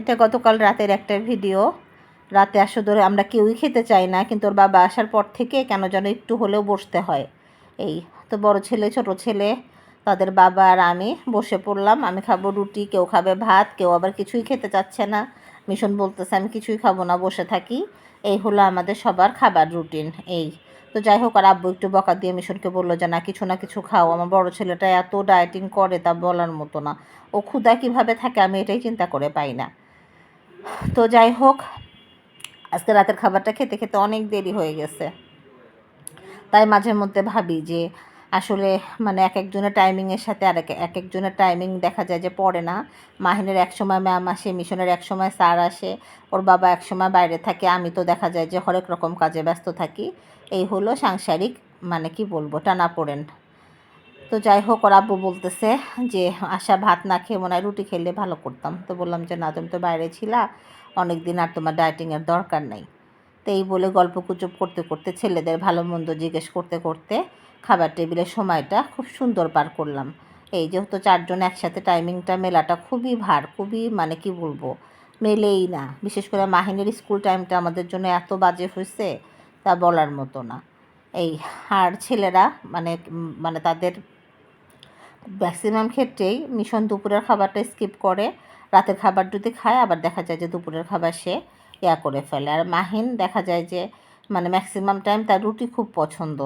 এটা গতকাল রাতের একটা ভিডিও। রাতে আসো ধরে আমরা কেউই খেতে চাই না, কিন্তু ওর বাবা আসার পর থেকে কেন যেন একটু হলেও বসতে হয়। এই তো বড় ছেলে, ছোট ছেলে, তাদের বাবা আর আমি বসে পড়লাম। আমি খাব রুটি, কেউ খাবে ভাত, কেউ আবার কিছুই খেতে চাচ্ছে না। মিশন বলতেছে, আমি কিছুই খাব না, বসে থাকি। এই হলো আমাদের সবার খাবার রুটিন, এই। তো যাই হোক, আর আব্বু একটু বকা দিয়ে মিশনকে বলল যে, না, কিছু না, কিছু খাও। আমার বড় ছেলেটা এত ডায়েটিং করে তা বলার মতো না। ও ক্ষুদা কীভাবে থাকে আমি এটাই চিন্তা করে পাই না। তো যাই হোক, আজকে রাতের খাবারটা খেতে খেতে অনেক দেরি হয়ে গেছে। তাই মাঝে মধ্যে ভাবি যে, আসলে মানে এক একজনের টাইমিংয়ের সাথে আর এক এক একজনের টাইমিং দেখা যায় যে পড়ে না। মাহিনের এক সময় ম্যাম আসে, মিশনের এক সময় স্যার আসে, ওর বাবা এক সময় বাইরে থাকে, আমি তো দেখা যায় যে হরেক রকম কাজে ব্যস্ত থাকি। এই হলো সাংসারিক মানে কি বলব টানা পড়েন তো যাই হোক, ওর আব্বু বলতেছে যে, আশা ভাত না খেয়ে মনে হয় রুটি খেলে ভালো করতাম। তো বললাম যে, না, তুমি তো বাইরে ছিলা অনেক দিন আর তোমার ডায়েটিংয়ের দরকার নেই। তো এই বলে গল্প গুজব করতে করতে ছেলেদের ভালো মন্দ জিজ্ঞেস করতে করতে খাবার টেবিলের সময়টা খুব সুন্দর পার করলাম। এই যেহেতু চারজন একসাথে টাইমিংটা মেলাটা খুবই ভার, খুবই মানে কি বলব, মেলেই না। বিশেষ করে মাহিনের স্কুল টাইমটা আমাদের জন্য এত বাজে হয়েছে, তা বলার মতো না। এই, আর ছেলেরা মানে মানে তাদের ম্যাক্সিমাম ক্ষেত্রেই মিশন দুপুরের খাবারটা স্কিপ করে রাতের খাবার যদি খায়, আবার দেখা যায় যে দুপুরের খাবার সে ইয়া করে ফেলে। আর মাহিন দেখা যায় যে মানে ম্যাক্সিমাম টাইম তার রুটি খুব পছন্দ।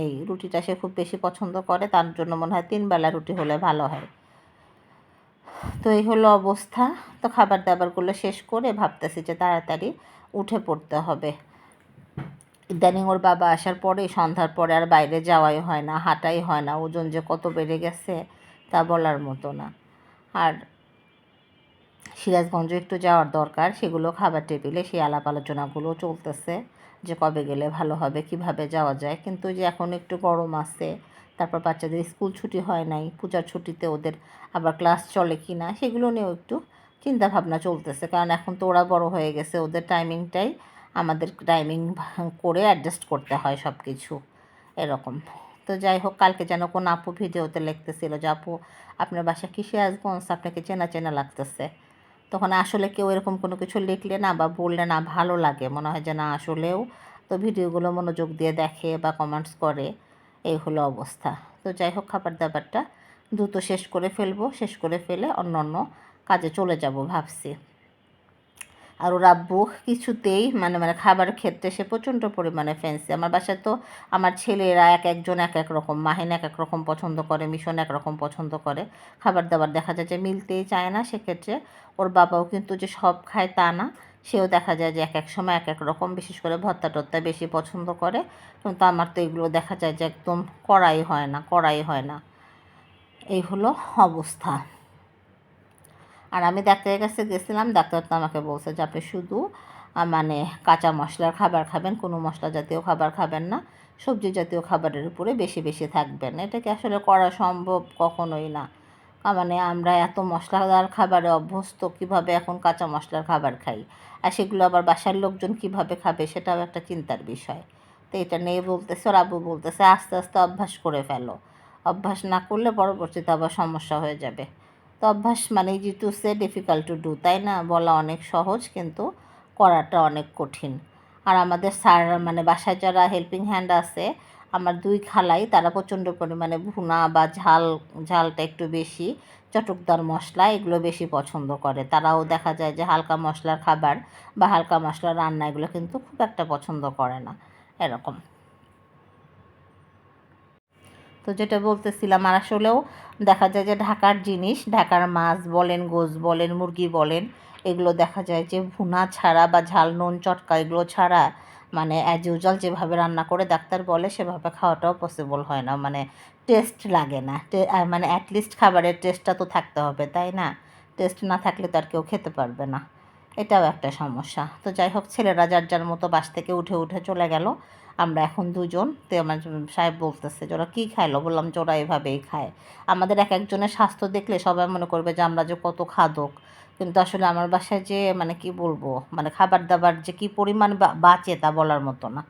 এই রুটিটা সে খুব বেশি পছন্দ করে, তার জন্য মনে হয় তিন বেলা রুটি হলে ভালো হয়। তো এই হলো অবস্থা। তো খাবার দাবারগুলো শেষ করে ভাবতেছি যে তাড়াতাড়ি উঠে পড়তে হবে। ইদানিং ওর বাবা আসার পরে সন্ধ্যার পরে আর বাইরে যাওয়াই হয় না, হাঁটাই হয় না, ওজন যে কত বেড়ে গেছে তা বলার মতো না। আর সিরাজগঞ্জ একটু যাওয়ার দরকার, সেগুলো খাবার টেবিলে সেই আলাপ আলোচনাগুলো চলতেছে যে কবে গেলে ভালো হবে, কীভাবে যাওয়া যায়। কিন্তু যে এখন একটু গরম আছে, তারপর বাচ্চাদের স্কুল ছুটি হয় নাই, পূজার ছুটিতে ওদের আবার ক্লাস চলে কি না, সেগুলো নিয়েও একটু চিন্তা ভাবনা চলতেছে। কারণ এখন তো ওরা বড় হয়ে গেছে, ওদের টাইমিংটাই আমাদের টাইমিং করে অ্যাডজাস্ট করতে হয় সব কিছু এরকম। তো যাই হোক, কালকে যেন কোন আপু ভিডিওতে লিখতেছিল যে, আপু, আপনার বাসা কিসে আসগঞ্জ আপনাকে চেনা চেনা লাগতেছে। তখন আসলে কেউ এরকম কোনো কিছু লিখলে না বা বললে না ভালো লাগে। মনে হয় যে, না, আসলেও তো ভিডিওগুলো মনোযোগ দিয়ে দেখে বা কমেন্টস করে। এই হলো অবস্থা। তো যাই হোক, খাবার দাবারটা দ্রুত শেষ করে ফেলব। শেষ করে ফেলে অন্য অন্য কাজে চলে যাব ভাবছি। আর ওর আব্বু কিছুতেই মানে মানে খাবারের ক্ষেত্রে সে প্রচণ্ড পরিমাণে ফ্যান্সি আমার বাসায় তো আমার ছেলেরা এক একজন এক এক রকম, মাহিন এক এক রকম পছন্দ করে, মিশন এক রকম পছন্দ করে। খাবার দাবার দেখা যায় যে মিলতেই চায় না সেক্ষেত্রে। ওর বাবাও কিন্তু যে সব খায় তা না। সেও দেখা যায় যে এক এক সময় এক এক রকম, বিশেষ করে ভর্তা টর্তা বেশি পছন্দ করে। কিন্তু আমার তো এগুলো দেখা যায় যে একদম কড়াই হয় না করাই হয় না। এই হলো অবস্থা। আর আমি ডাক্তারের কাছে গেছিলাম, ডাক্তার তো আমাকে বলছে যে আপনি শুধু মানে কাঁচা মশলার খাবার খাবেন, কোনো মশলা জাতীয় খাবার খাবেন না, সবজি জাতীয় খাবারের উপরে বেশি বেশি থাকবেন। এটাকে আসলে করা সম্ভব? কখনোই না। মানে আমরা এত মশলাদার খাবারে অভ্যস্ত, কীভাবে এখন কাঁচা মশলার খাবার খাই? আর সেগুলো আবার বাসার লোকজন কীভাবে খাবে, সেটাও একটা চিন্তার বিষয়। তো এটা নিয়ে বলতেছে ওর আব্বু বলতেছে, আস্তে আস্তে অভ্যাস করে ফেলো। অভ্যাস না করলে পরবর্তীতে আবার সমস্যা হয়ে যাবে। তো অভ্যাস মানে easy to say difficult to do তাই না? বলা অনেক সহজ, কিন্তু করাটা অনেক কঠিন। আর আমাদের স্যার মানে বাসায় যারা হেল্পিং হ্যান্ড আছে, আমার দুই খালাই, তারা প্রচণ্ড পরিমাণে ভুনা বা ঝাল, ঝালটা একটু বেশি, চটকদার মশলা এগুলো বেশি পছন্দ করে। তারাও দেখা যায় যে হালকা মশলার খাবার বা হালকা মশলার রান্না এগুলো কিন্তু খুব একটা পছন্দ করে না। এরকম। তো যেটা বলতেছিলাম, আর আসলেও দেখা যায় যে ঢাকার জিনিস, ঢাকার মাছ বলেন, গোস বলেন, মুরগি বলেন, এগুলো দেখা যায় যে ভুনা ছাড়া বা ঝাল নুন চটকা এগুলো ছাড়া মানে অ্যাজ ইউজুয়াল যেভাবে রান্না করে ডাক্তার বলে, সেভাবে খাওয়াটাও পসিবল হয় না। মানে টেস্ট লাগে না। মানে অ্যাটলিস্ট খাবারের টেস্টটা তো থাকতে হবে, তাই না? টেস্ট না থাকলে তো আর কেউ খেতে পারবে না। এটাও একটা সমস্যা। তো যাই হোক ছেলেরা যার যার মতো বাস থেকে উঠে উঠে চলে গেল। আমরা এখন দুজন। তো আমার সাহেব বলতেছে যে, ওরা কী খাইলো? বললাম যে, ওরা এভাবেই খায়। আমাদের এক একজনের স্বাস্থ্য দেখলে সবাই মনে করবে যে, আমরা যে কত খাদক। কিন্তু আসলে আমার বাসায় যে মানে কি বলব মানে খাবার দাবার যে কি পরিমাণ বাঁচে তা বলার মতো না।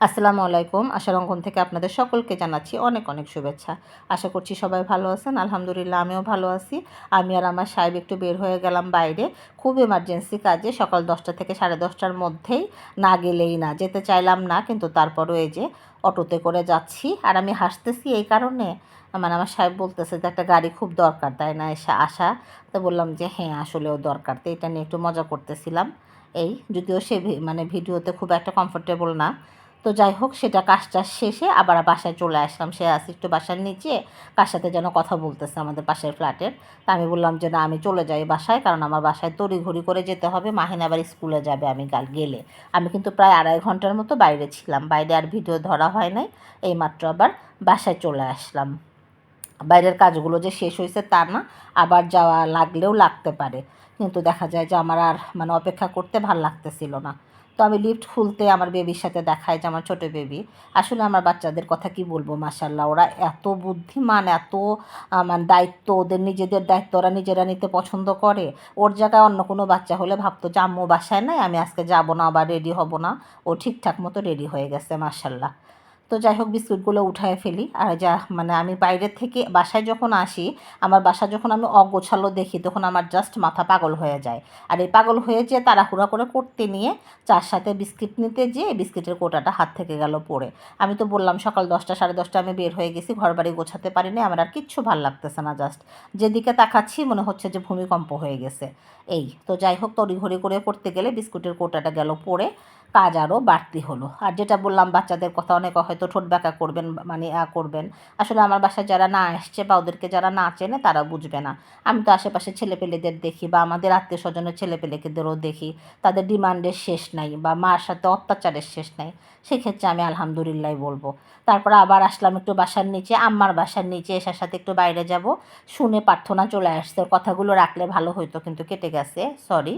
আসসালামু আলাইকুম। আশার অঙ্গন থেকে আপনাদের সকলকে জানাচ্ছি অনেক অনেক শুভেচ্ছা। আশা করছি সবাই ভালো আছেন। আলহামদুলিল্লাহ, আমিও ভালো আছি। আমি আর আমার সাহেব একটু বের হয়ে গেলাম বাইরে। খুব এমার্জেন্সি কাজে, সকাল দশটা থেকে সাড়ে দশটার মধ্যেই না গেলেই না, যেতে চাইলাম না, কিন্তু তারপরও এই যে অটোতে করে যাচ্ছি। আর আমি হাসতেছি এই কারণে। মানে আমার সাহেব বলতেছে যে একটা গাড়ি খুব দরকার, তাই না? এসে আসা। তো বললাম যে হ্যাঁ আসলেও দরকার। তো এটা নিয়ে একটু মজা করতেছিলাম। এই, যদিও সে মানে ভিডিওতে খুব একটা কমফোর্টেবল না। তো যাই হোক, সেটা কাজটা শেষে আবার বাসায় চলে আসলাম। সে আসি একটু বাসার নিচে, কার সাথে যেন কথা বলতেছে আমাদের পাশের ফ্ল্যাটের। তা আমি বললাম যে, না, আমি চলে যাই বাসায়, কারণ আমার বাসায় তড়িঘড়ি করে যেতে হবে। মাহিন আবার স্কুলে যাবে, আমি কাল গেলে। আমি কিন্তু প্রায় আড়াই ঘণ্টার মতো বাইরে ছিলাম। বাইরে আর ভিডিও ধরা হয় নাই, এইমাত্র আবার বাসায় চলে আসলাম। বাইরের কাজগুলো যে শেষ হয়েছে তা না, আবার যাওয়া লাগলেও লাগতে পারে। কিন্তু দেখা যায় যে, আমার আর মানে অপেক্ষা করতে ভালো লাগতেছিল না। তো আমি লিফট খুলতে আমার বেবির সাথে দেখায় যে আমার ছোটো বেবি আসলে আমার বাচ্চাদের কথা কি বলব? মাসাল্লাহ ওরা এত বুদ্ধিমান, এত মানে দায়িত্ব, ওদের নিজেদের দায়িত্ব, ওরা নিজেরা নিতে পছন্দ করে। ওর জায়গায় অন্য কোনো বাচ্চা হলে ভাবতো যে আম্মু বাসায় নাই, আমি আজকে যাব না বা রেডি হব না। ও ঠিকঠাক মতো রেডি হয়ে গেছে মাসাল্লাহ তো যাই হোক, বিস্কুটগুলো উঠায় ফেলি। আর যা মানে আমি বাইরের থেকে বাসায় যখন আসি, আমার বাসা যখন আমি অগোছালো দেখি, তখন আমার জাস্ট মাথা পাগল হয়ে যায়। আর এই পাগল হয়ে যেয়ে তাড়াহুড়া করে করতে নিয়ে চার সাথে বিস্কিট নিতে যেয়ে বিস্কিটের কোটাটা হাত থেকে গেল পড়ে। আমি তো বললাম, সকাল দশটা, সাড়ে দশটা আমি বের হয়ে গেছি ঘর বাড়ি গোছাতে পারিনি, আমার আর কিচ্ছু ভালো লাগতেছে না জাস্ট যেদিকে তাকাচ্ছি, মনে হচ্ছে যে ভূমিকম্প হয়ে গেছে। এই, তো যাই হোক, তড়িঘড়ি করে করতে গেলে বিস্কুটের কোটাটা গেল পড়ে। কাজ আরও বাড়তি হলো। আর যেটা বললাম, বাচ্চাদের কথা অনেকে হয়তো ঠোঁট ব্যাকা করবেন মানে করবেন। আসলে আমার বাসায় যারা না আসছে বা ওদেরকে যারা না চেনে, তারা বুঝবে না। আমি তো আশেপাশে ছেলেপেলেদের দেখি বা আমাদের আত্মীয় স্বজনের ছেলেপেলেকেদেরও দেখি। তাদের ডিমান্ডের শেষ নাই বা মার সাথে অত্যাচারের শেষ নাই। সেক্ষেত্রে আমি আলহামদুলিল্লাহ বলব। তারপর আবার আসলাম একটু বাসার নিচে, আম্মার বাসার নিচে, এসার সাথে একটু বাইরে যাব। শুনে প্রার্থনা চলে আসছে। কথাগুলো রাখলে ভালো হতো কিন্তু কেটে গেছে। সরি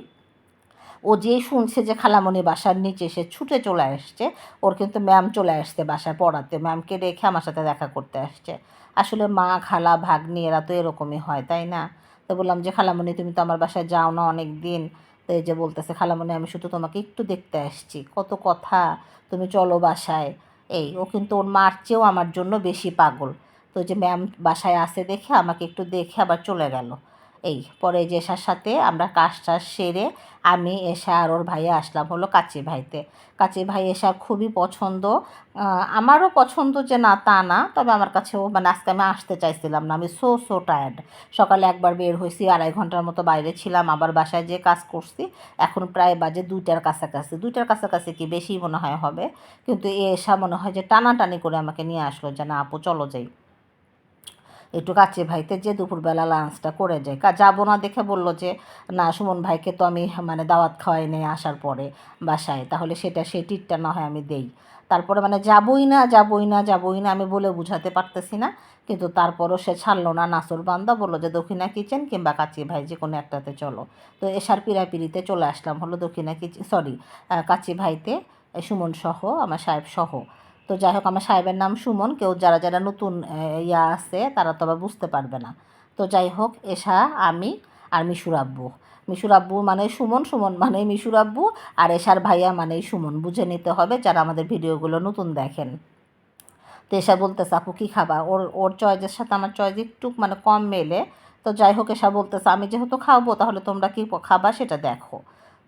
ও যেই শুনছে যে খালামণি বাসার নিচে, সে ছুটে চলে আসছে। ওর কিন্তু ম্যাম চলে আসছে বাসায় পড়াতে। ম্যামকে রেখে আমার সাথে দেখা করতে আসছে। আসলে মা, খালা, ভাগ্নি এরা তো এরকমই হয়, তাই না? তো বললাম যে, খালামণি, তুমি তো আমার বাসায় যাও না অনেক দিন তো এই যে বলতেছে, খালামণি, আমি শুধু তোমাকে একটু দেখতে আসছি। কত কথা, তুমি চলো বাসায়। এই, ও কিন্তু ওর মার চেয়েও আমার জন্য বেশি পাগল। তো যে ম্যাম বাসায় আসে দেখে আমাকে একটু দেখে আবার চলে গেল। এই, পরে যে এসার সাথে আমরা কাজ টাজ সেরে আমি এসা আর ওর ভাইয়া আসলাম হলো কাচি ভাইতে। কাচি ভাই এসা খুবই পছন্দ। আমারও পছন্দ যে না তা না, তবে আমার কাছেও মানে আজকে আমি আসতে চাইছিলাম না, আমি সো সো টায়ার্ড সকালে একবার বের হয়েছি, আড়াই ঘণ্টার মতো বাইরে ছিলাম, আবার বাসায় যে কাজ করছি, এখন প্রায় বাজে দুইটার কাছাকাছি। দুইটার কাছাকাছি কি বেশি মনে হয় হবে? কিন্তু এ এসা মনে হয় যে টানাটানি করে আমাকে নিয়ে আসলো যে না আপু চলো যাই। একটু কাছে ভাইতে যে দুপুরবেলা লাঞ্চটা করে যাই কা যাব না দেখে বলল যে, না, সুমন ভাইকে তো আমি মানে দাওয়াত খাওয়াই নেই আসার পরে বাসায়। তাহলে সেটা সেই টিটটা না হয় আমি দেই। তারপরে মানে যাবই না যাবই না যাবই না, আমি বলে বুঝাতে পারতেছি না। কিন্তু তারপরও সে ছাড়লো না, নাসুর বান্দা বলল যে, দক্ষিণা কিচেন কিংবা কাচি ভাই যে কোনো একটাতে চলো। তো এসার পিড়াপিড়িতে চলে আসলাম হলো দক্ষিণা কিচেন সরি কাচি ভাইতে সুমন সহ আমার সাহেব সহ তো যাই হোক, আমার সাহেবের নাম সুমন। কেউ যারা যারা নতুন ইয়া আছে, তারা তো আবার বুঝতে পারবে না। তো যাই হোক এসা আমি আর মিশুর আব্বু। মিশুর আব্বু মানে সুমন সুমন মানে মিশুর আব্বু, আর এশার ভাইয়া মানেই সুমন। বুঝে নিতে হবে যারা আমাদের ভিডিওগুলো নতুন দেখেন। তো এসা বলতেছে, আপু, কী খাবা? ওর ওর চয়েসের সাথে আমার চয়েস একটু মানে কম মেলে। তো যাই হোক এসা বলতেছে, আমি যেহেতু খাব, তাহলে তোমরা কী খাবা সেটা দেখো।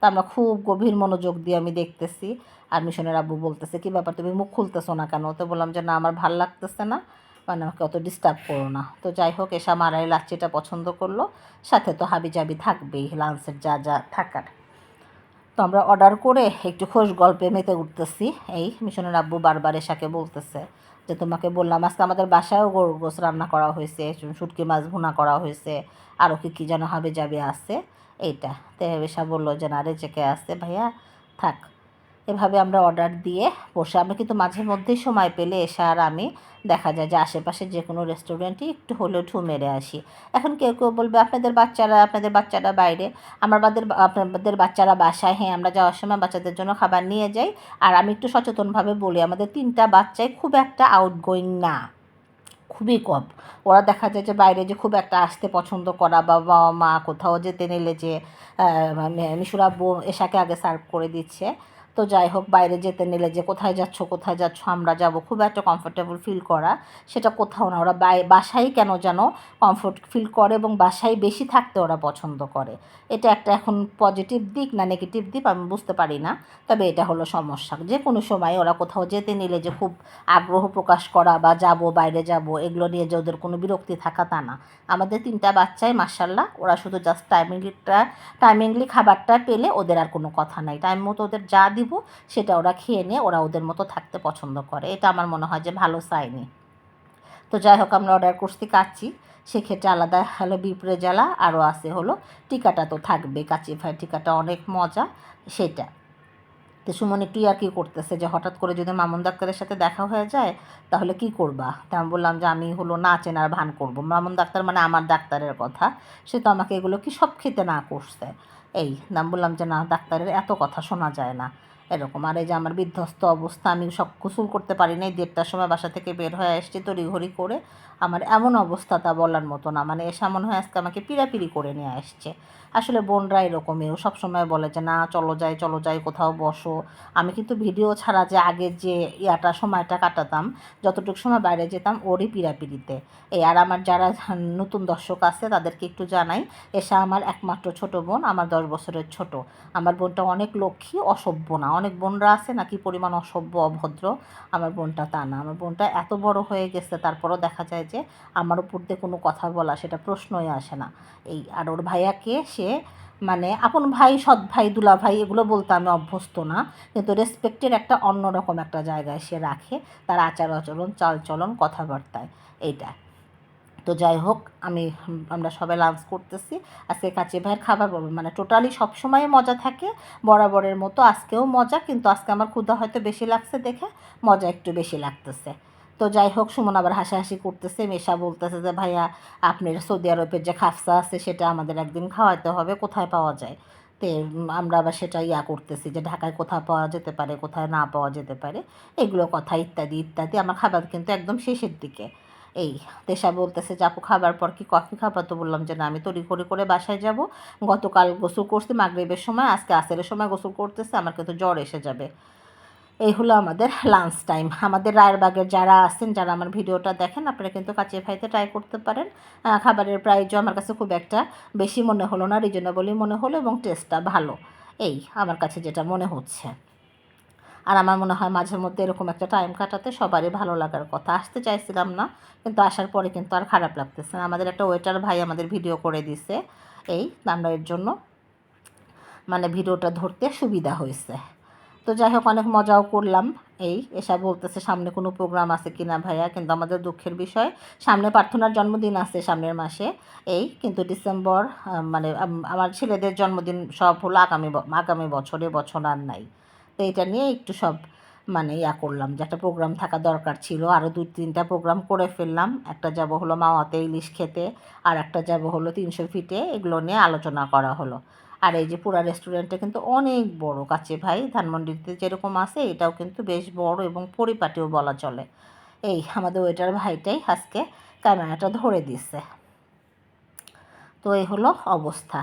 তা আমরা খুব গভীর মনোযোগ দিয়ে আমি দেখতেছি। আর মিশনের আব্বু বলতেছে, কী ব্যাপার, তুমি মুখ খুলতেছো না কেন? তো বললাম যে, না, আমার ভালো লাগতেছে না। মানে আমাকে অত ডিস্টার্ব করো না। তো যাই হোক, এসা মারাই লাচ্ছিটা পছন্দ করল। সাথে তো হাবি জাবি থাকবেই লাঞ্চের যা যা থাকার। তো আমরা অর্ডার করে একটু খোশ গল্পে মেতে উঠতেছি। এই মিশনের আব্বু বারবার এসাকে বলতেছে যে, তোমাকে বললাম, আজকে আমাদের বাসায়ও গরুর গোস রান্না করা হয়েছে, শুটকি মাছ ভুনা করা হয়েছে আরও কি কী যেন হবে যাবে আছে। এইটা। তো বলল যে, না রে চেকে আসতে ভাইয়া, থাক। এভাবে আমরা অর্ডার দিয়ে বসে, আমরা কিন্তু মাঝে মধ্যেই সময় পেলে এসে আর আমি দেখা যায় যে, আশেপাশে যে কোনো রেস্টুরেন্টে একটু হলেও ঠু মেরে আসি। এখন কেউ কেউ বলবে, আপনাদের বাচ্চারা আপনাদের বাচ্চারা বাইরে আমার বাদের আপনাদের বাচ্চারা বাসায়। হ্যাঁ আমরা যাওয়ার সময় বাচ্চাদের জন্য খাবার নিয়ে যাই। আর আমি একটু সচেতনভাবে বলি, আমাদের তিনটা বাচ্চাই খুব একটা আউটগোয়িং না। খুবই কম। ওরা দেখা যায় যে বাইরে যে খুব একটা আসতে পছন্দ করা বা বাবা মা কোথাও যেতে নিলে যে মিশুরা বউ এশাকে আগে সার্ভ করে দিচ্ছে। তো যাই হোক, বাইরে যেতে নিলে যে কোথায় যাচ্ছ কোথায় যাচ্ছ, আমরা যাব, খুব একটা কমফোর্টেবল ফিল করা, সেটা কোথাও না। ওরা বাসায় কেন যেন কমফোর্ট ফিল করে এবং বাসায় বেশি থাকতে ওরা পছন্দ করে। এটা একটা এখন পজিটিভ দিক না নেগেটিভ দিক আমি বুঝতে পারি না, তবে এটা হলো সমস্যা। যে কোনো সময় ওরা কোথাও যেতে নিলে যে খুব আগ্রহ প্রকাশ করা বা যাব, বাইরে যাব, এগুলো নিয়ে যে ওদের কোনো বিরক্তি থাকা তা না। আমাদের তিনটা বাচ্চাই মার্শাল্লাহ ওরা শুধু জাস্ট টাইমিংটা টাইমিংলি খাবারটা পেলে ওদের আর কোনো কথা নাই। টাইম মতো ওদের যা দিব, সেটা ওরা খেয়ে নিয়ে ওরা ওদের মতো থাকতে পছন্দ করে। এটা আমার মনে হয় যে ভালো সাইনি তো যাই হোক, আমরা অর্ডার করছি কাচ্চি। সেক্ষেত্রে আলাদা হলো বিপরে জ্বালা আরও আছে হলো, টিকাটা তো থাকবে কাচি ফ্রাই টিকাটা অনেক মজা, সেটা। তো সুমন, একটু আর কি করতেছে যে হঠাৎ করে যদি মামুন ডাক্তারের সাথে দেখা হয়ে যায়, তাহলে কি করবা? তা আমি বললাম যে আমি হলো না চেনার ভান করব। মামুন ডাক্তার মানে আমার ডাক্তারের কথা। সে তো আমাকে এগুলো কি সব খেতে না করছে। এই নাম বললাম যে না, ডাক্তারের এত কথা শোনা যায় না। এরকম। আর এই যে আমার বিধ্বস্ত অবস্থা, আমি সব কুসুল করতে পারি নাই, দেড়টার সময় বাসা থেকে বের হয়ে আসছি তড়িঘড়ি করে। আমার এমন অবস্থা তা বলার মতো না। মানে এসে মনে হয় আজকে আমাকে পিড়াপিড়ি করে নিয়ে আসছে। আসলে বোনরা এরকমই। ও সবসময় বলে যে, না, চলো যাই চলো যাই, কোথাও বসো। আমি কিন্তু ভিডিও ছাড়া যে আগে যে ইয়াটা, সময়টা কাটাতাম, যতটুকু সময় বাইরে যেতাম, ওরই পিড়াপিড়িতে। এই আর আমার যারা নতুন দর্শক আছে, তাদেরকে একটু জানাই, এসা আমার একমাত্র ছোট বোন, আমার দশ বছরের ছোট। আমার বোনটা অনেক লক্ষ্মী, অসভ্য না। অনেক বোনরা আছে না কি পরিমাণ অসভ্য, অভদ্র? আমার বোনটা তা না। আমার বোনটা এত বড় হয়ে গেছে, তারপরও দেখা যায় যে, আমার উপর দিয়ে কোনো কথা বলা, সেটা প্রশ্নই আসে না। এই আর ওর ভাইয়াকে সে মানে আপন ভাই, সৎ ভাই, দুলা ভাই এগুলো বলতে আমি অভ্যস্ত না। কিন্তু রেসপেক্টের একটা অন্যরকম একটা জায়গায় সে রাখে। তার আচার আচরণ চালচলন কথাবার্তায়। এইটা। তো যাই হোক, আমি, আমরা সবাই লাঞ্চ করতেছি। আজকে কাচে ভাইয়ের খাবার মানে টোটালি সবসময় মজা থাকে। বরাবরের মতো আজকেও মজা, কিন্তু আজকে আমার ক্ষুধা হয়তো বেশি লাগছে দেখে। মজা একটু বেশি লাগতেছে। তো যাই হোক সুমন আবার হাসাহাসি করতেছে, মেশা বলতেছে যে, ভাইয়া, আপনার সৌদি আরবের যে খাফসা আছে, সেটা আমাদের একদিন খাওয়াতে হবে, কোথায় পাওয়া যায়? তে আমরা আবার সেটা ইয়া করতেছি যে, ঢাকায় কোথায় পাওয়া যেতে পারে, কোথায় না পাওয়া যেতে পারে? এগুলো কথা ইত্যাদি ইত্যাদি, আমার খাবার কিন্তু একদম শেষের দিকে। এই, তেশা বলতেছে যে, আপু, খাবার পর কি কফি খাবার তো বললাম যে, না, আমি তড়ি করে করে বাসায় যাব। গতকাল গোসল করছি, মাগরীবের সময়, আজকে আসের সময় গোসল করতেছে, আমার কিন্তু জ্বর এসে যাবে। এই হলো আমাদের লাঞ্চ টাইম আমাদের রায়েরবাগের যারা আছেন, যারা আমার ভিডিওটা দেখেন, আপনারা কিন্তু কাচিয়ে খাইতে ট্রাই করতে পারেন। খাবারের প্রাইজও আমার কাছে খুব একটা বেশি মনে হলো না রিজনেবলই মনে হলো এবং টেস্টটা ভালো। এই আমার কাছে যেটা মনে হচ্ছে। আর আমার মনে হয় মাঝের মধ্যে এরকম একটা টাইম কাটাতে সবারই ভালো লাগার কথা। আসতে চাইছিলাম না, কিন্তু আসার পরে কিন্তু আর খারাপ লাগতেছে না। আমাদের একটা ওয়েটার ভাই আমাদের ভিডিও করে দিছে। এই, আমরা এর জন্য মানে ভিডিওটা ধরতে সুবিধা হয়েছে। তো যাই হোক অনেক মজাও করলাম। এই, এসা বলতেছে, সামনে কোনো প্রোগ্রাম আছে কি না ভাইয়া? কিন্তু আমাদের দুঃখের বিষয়, সামনে প্রার্থনার জন্মদিন আছে সামনের মাসে। এই, কিন্তু ডিসেম্বর মানে আমার ছেলেদের জন্মদিন সব হলো আগামী আগামী বছরে, বছর আর নাই। তো এটা নিয়ে একটু সব মানে ইয়া করলাম যে একটা প্রোগ্রাম থাকা দরকার ছিল। আরও দুই, তিনটা প্রোগ্রাম করে ফেললাম। একটা যাব হলো মাওয়াতে ইলিশ খেতে, আর একটা যাব হলো তিনশো ফিটে। এগুলো নিয়ে আলোচনা করা হলো। আর এই যে পুরা রেস্টুরেন্টটা কিন্তু অনেক বড় কাছে ভাই, ধানমন্ডিতে যেরকম আছে, এটাও কিন্তু বেশ বড় এবং পরিপাটিও বলা চলে। এই আমাদের ওয়েটার ভাইটাই আজকে ক্যামেরাটা ধরে দিচ্ছে তো এই হলো অবস্থা।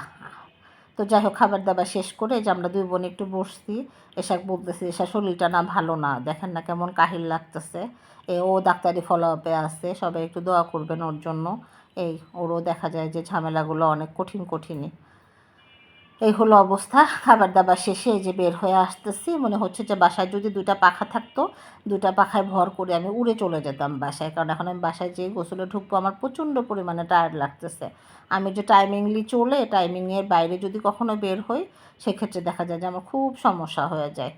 তো যাই হোক, খাবার দাবার শেষ করে যে আমরা দুই বোন একটু বসছি এসা বলতেছি এসা শরীরটা না ভালো না, দেখেন না কেমন কাহিল লাগতেছে। এ, ও ডাক্তারি ফলো আপে আছে, সবাই একটু দোয়া করবেন ওর জন্য। এই, ওরও দেখা যায় যে ঝামেলাগুলো অনেক কঠিন, কঠিনই। এই হলো অবস্থা। খাবার দাবার শেষে যে বের হয়ে আসতেছি মনে হচ্ছে যে বাসায় যদি দুইটা পাখা থাকতো দুইটা পাখায় ভর করে আমি উড়ে চলে যেতাম বাসায়। কারণ এখন আমি বাসায় যেয়ে গোসলে ঢুকবো আমার প্রচণ্ড পরিমাণে টায়ার্ড লাগতেছে। আমি যে টাইমিংলি চলে টাইমিংয়ের বাইরে যদি কখনো বের হই সেক্ষেত্রে দেখা যায় যে আমার খুব সমস্যা হয়ে যায়।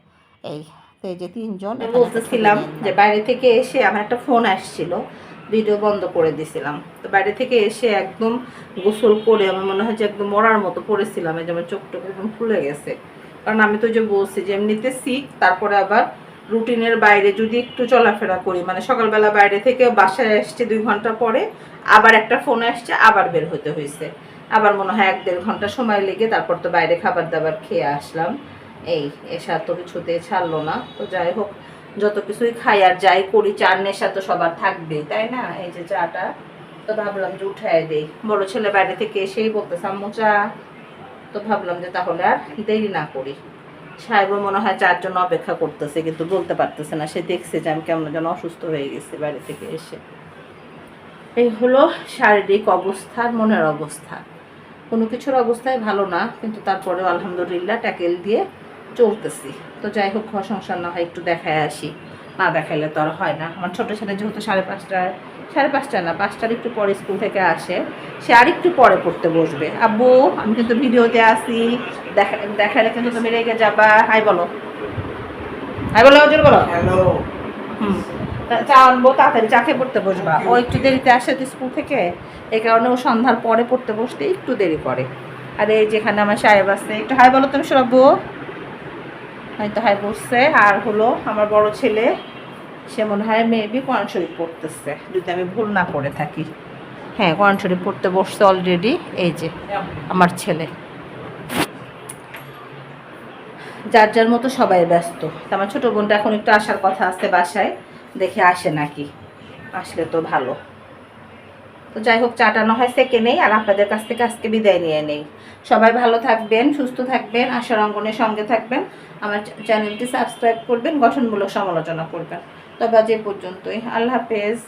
এই তো এই যে তিনজন বলতেছিলাম যে বাইরে থেকে এসে আমার একটা ফোন আসছিল। ভিডিও বন্ধ করে দিছিলাম। তো বাইরে থেকে এসে একদম গোসল করে আমার মনে হয় যে একদম মরার মতো পড়েছিলাম, এই চোখ টোক একদম ফুলে গেছে। কারণ আমি তো যে বলছি যে এমনিতে শিখ তারপরে আবার রুটিনের বাইরে যদি একটু চলাফেরা করি মানে সকালবেলা বাইরে থেকে বাসায় আসছে দুই ঘণ্টা পরে, আবার একটা ফোন আসছে, আবার বের হতে হয়েছে আবার মনে হয় এক দেড় ঘণ্টা সময় লেগে তারপর তো বাইরে খাবার দাবার খেয়ে আসলাম। এই, এসা তো কিছুতে ছাড়লো না। তো যাই হোক যত কিছুই খাই আর যাই করি, চার নেশা তো সবার থাকবে তাই না? এই যে চাটা, তো ভাবলাম যে উঠায় দেই। বড় ছেলে বাইরে থেকে এসেই বলতেছে, আম্মু, চা। তো ভাবলাম যে তাহলে আর দেরি না করি। সাহেবও মনে হয় চার জন্য অপেক্ষা করতেছে, কিন্তু বলতে পারতেছে না। সে দেখছে যে আমি কেমন যেন অসুস্থ হয়ে গেছি বাড়ি থেকে এসে। এই হলো শারীরিক অবস্থা মনের অবস্থা। কোনো কিছুর অবস্থায় ভালো না, কিন্তু তারপরেও আলহামদুলিল্লাহ ট্যাকেল দিয়ে চলতেছি। তো যাই হোক ঘর সংসার না হয় একটু দেখায় আসি। না দেখাইলে তো আর হয় না। আমার ছোটো ছেলে যেহেতু সাড়ে পাঁচটায় সাড়ে পাঁচটায় না পাঁচটার একটু পরে স্কুল থেকে আসে। সে আর একটু পরে পড়তে বসবে। আব্বু আমি কিন্তু ভিডিওতে আসি দেখা দেখালে কিন্তু তুমি রেগে যাবা। হাই বলো। হাই বলো ওজন বলো। হ্যালো। হুম। চা আনব তাড়াতাড়ি চা খেয়ে পড়তে বসবা। ও একটু দেরিতে আসে তো স্কুল থেকে। এই কারণে ও সন্ধ্যার পরে পড়তে বসতে একটু দেরি করে। আর এই যেখানে আমার সাহেব আছে একটু হাই বলো তুমি সরাবো হয়তো হাই বসছে আর হলো আমার বড় ছেলে, সে মনে হয় মেবি কোরআন শরীফ পড়তেছে, যদি আমি ভুল না করে থাকি। হ্যাঁ কোরআন শরীফ পড়তে বসছে অলরেডি এই যে, আমার ছেলে। যার যার মতো সবাই ব্যস্ত। আমার ছোটো বোনটা এখন একটু আসার কথা আছে বাসায়, দেখে আসে নাকি। আসলে তো ভালো। তো যাই হোক, চাটা না হয় সেকে নেই আর আপনাদের কাছ থেকে আজকে বিদায় নিয়ে নেই। সবাই ভালো থাকবেন, সুস্থ থাকবেন, আশার অঙ্গনের সঙ্গে থাকবেন। আমার চ্যানেলটি সাবস্ক্রাইব করবেন, গঠনমূলক সমালোচনা করবেন। তবে আজ এ পর্যন্তই। আল্লাহ হাফেজ।